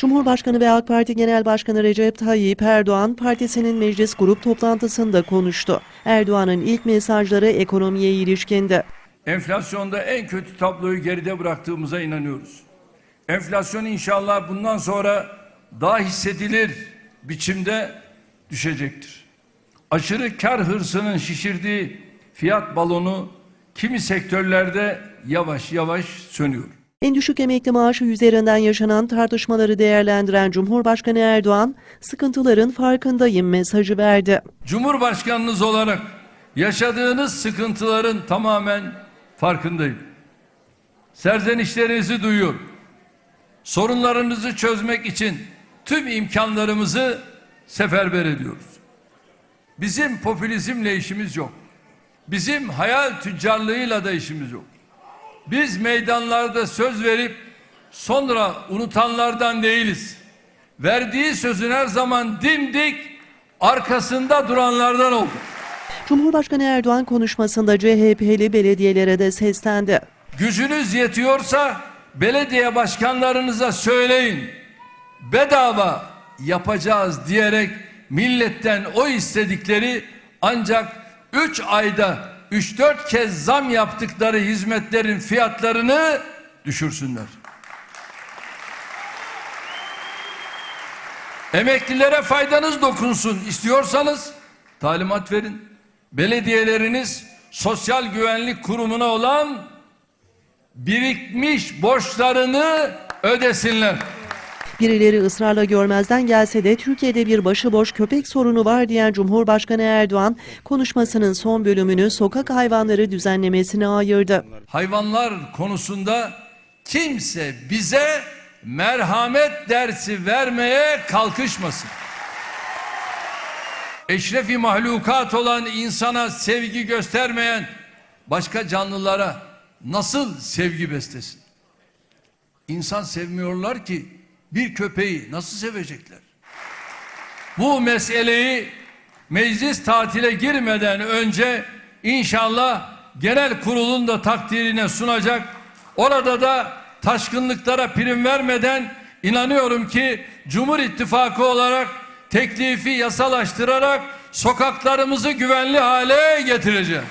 Cumhurbaşkanı ve AK Parti Genel Başkanı Recep Tayyip Erdoğan partisinin meclis grup toplantısında konuştu. Erdoğan'ın ilk mesajları ekonomiye ilişkindi. Enflasyonda en kötü tabloyu geride bıraktığımıza inanıyoruz. Enflasyon inşallah bundan sonra daha hissedilir biçimde düşecektir. Aşırı kar hırsının şişirdiği fiyat balonu kimi sektörlerde yavaş yavaş sönüyor. En düşük emekli maaşı üzerinden yaşanan tartışmaları değerlendiren Cumhurbaşkanı Erdoğan, sıkıntıların farkındayım mesajı verdi. Cumhurbaşkanınız olarak yaşadığınız sıkıntıların tamamen farkındayım. Serzenişlerinizi duyuyorum. Sorunlarınızı çözmek için tüm imkanlarımızı seferber ediyoruz. Bizim popülizmle işimiz yok. Bizim hayal tüccarlığıyla da işimiz yok. Biz meydanlarda söz verip sonra unutanlardan değiliz. Verdiği sözün her zaman dimdik arkasında duranlardan oldu. Cumhurbaşkanı Erdoğan konuşmasında CHP'li belediyelere de seslendi. Gücünüz yetiyorsa belediye başkanlarınıza söyleyin. Bedava yapacağız diyerek milletten o istedikleri ancak 3 ayda 3-4 kez zam yaptıkları hizmetlerin fiyatlarını düşürsünler. Emeklilere faydanız dokunsun istiyorsanız talimat verin. Belediyeleriniz sosyal güvenlik kurumuna olan birikmiş borçlarını ödesinler. Birileri ısrarla görmezden gelse de Türkiye'de bir başıboş köpek sorunu var diyen Cumhurbaşkanı Erdoğan, konuşmasının son bölümünü sokak hayvanları düzenlemesine ayırdı. Hayvanlar konusunda kimse bize merhamet dersi vermeye kalkışmasın. Eşrefi mahlukat olan insana sevgi göstermeyen başka canlılara nasıl sevgi beslesin? İnsan sevmiyorlar ki bir köpeği nasıl sevecekler? Bu meseleyi meclis tatile girmeden önce inşallah genel kurulun da takdirine sunacak. Orada da taşkınlıklara prim vermeden inanıyorum ki Cumhur İttifakı olarak teklifi yasalaştırarak sokaklarımızı güvenli hale getireceğiz.